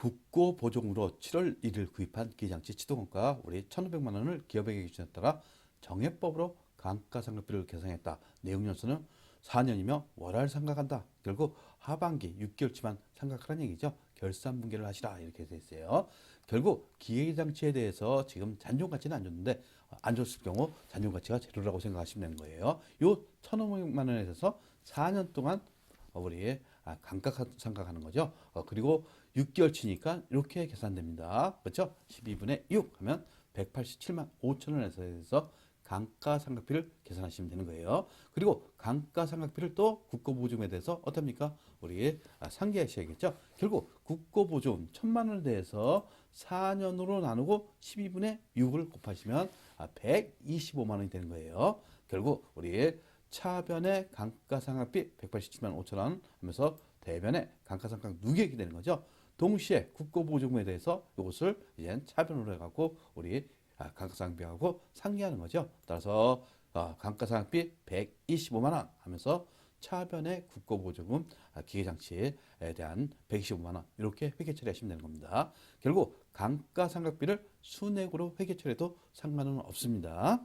국고 보증으로 7월 1일 구입한 기장치 치도금가 우리 1,500만 원을 기업에게 기준에 따라 정해법으로 감가상각비를 계산했다. 내용 연수는 4년이며 월할 상각한다. 결국 하반기 6개월치만 상각하라는 얘기죠. 결산 분기를 하시라 이렇게 돼 있어요. 결국 기회장치에 대해서 지금 잔존 가치는 안 줬는데 안 줬을 경우 잔존 가치가 제로라고 생각하시면 되는 거예요. 요 1,500만 원에 대해서 4년 동안 어, 우리 아, 감가 상각하는 거죠. 어, 그리고 6개월 치니까 이렇게 계산됩니다. 그렇죠? 12분의 6 하면 187만 5천 원에서 해서 감가상각비를 계산하시면 되는 거예요. 그리고 감가상각비를 또 국고보증에 대해서 어떻습니까? 우리 아, 상기하셔야겠죠. 결국 국고보증 천만 원에 대해서 4년으로 나누고 12분의 6을 곱하시면 아, 125만 원이 되는 거예요. 결국 우리 차변의 감가상각비 187만 5천 원 하면서 대변의 감가상각 누계액이 되는 거죠. 동시에 국고보증금에 대해서 이것을 이제 차변으로 해갖고 우리 아, 감가상각비하고 상기하는 거죠. 따라서 어, 감가상각비 125만 원 하면서 차변의 국고보증금 아, 기계장치에 대한 125만 원 이렇게 회계 처리하시면 되는 겁니다. 결국 감가상각비를 순액으로 회계 처리해도 상관은 없습니다.